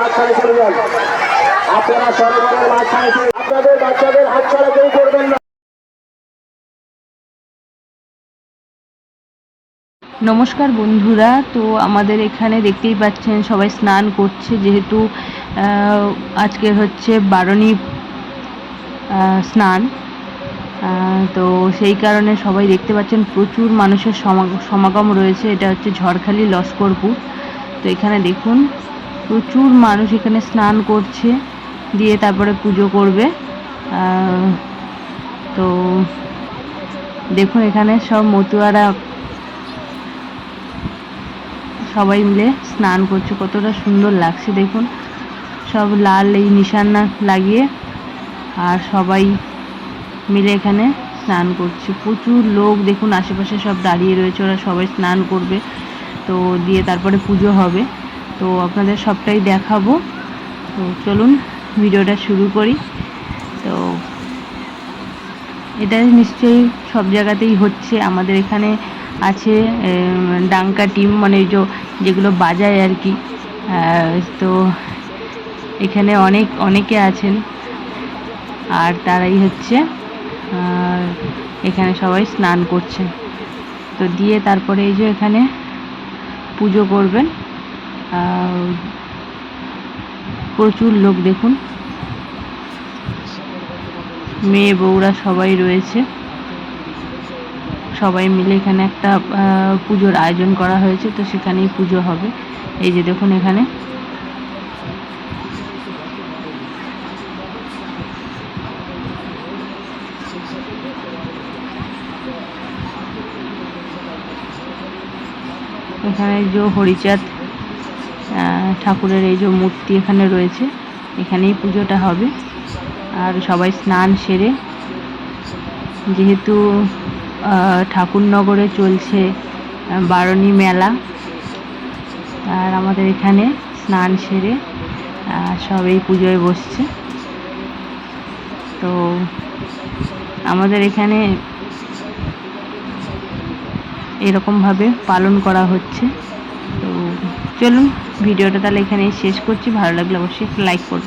মাঝখানে চলে যান। আপনারা মাঝখানে আপনাদের বাচ্চাদের হাত ছাড়া কেউ করবেন না। নমস্কার বন্ধুরা, তো আমাদের এখানে দেখতেই পাচ্ছেন সবাই স্নান করছে, যেহেতু আজকের হচ্ছে বারণী স্নান। তো সেই কারণে সবাই দেখতে পাচ্ছেন প্রচুর মানুষের সমা- সমাগম রয়েছে। এটা হচ্ছে ঝড়খালি লস্করপুর। তো এখানে দেখুন প্রচুর মানুষ এখানে স্নান করছে, দিয়ে তারপরে পুজো করবে। তো দেখুন এখানে সব মতুয়ারা সবাই মিলে স্নান করছে, কতটা সুন্দর লাগছে দেখুন। সব লাল এই নিশানা লাগিয়ে আর সবাই মিলে এখানে স্নান করছে। প্রচুর লোক দেখুন, আশেপাশে সব দাঁড়িয়ে রয়েছে, ওরা সবাই স্নান করবে। তো দিয়ে তারপরে পুজো হবে। তো আপনাদের সবটাই দেখাবো। তো চলুন, ভিডিওটা শুরু করি। তো এটা নিশ্চয়ই সব জায়গাতেই হচ্ছে। আমাদের এখানে আছে ডাঙ্কা টিম মানে যে, যেগুলো বাজায় আর কি। তো এখানে অনেক, অনেকে আছেন। আর তারাই হচ্ছে এখানে সবাই স্নান করছে তো দিয়ে তারপরে এই যে এখানে পুজো করবেন। প্রচুর লোক দেখুন। মেয়ে বউরা সবাই রয়েছে। সবাই মিলে এখানে একটা পুজোর আয়োজন করা হয়েছে, তো সেখানেই পুজো হবে। এই যে দেখুন এখানে। এখানে যে হরিচাঁদ ঠাকুরের এই যে মূর্তি এখানে রয়েছে এখানেই পুজোটা হবে। আর সবাই স্নান সেরে যেহেতু ঠাকুরনগরে চলছে বারণী মেলা আর আমাদের এখানে স্নান সেরে আহ, সব এই পুজোয় বসছে। তো আমাদের এখানে এরকমভাবে পালন করা হচ্ছে। চলুন ভিডিওটা তাহলে এখানেই শেষ করছি। ভালো লাগলে অবশ্যই লাইক করুন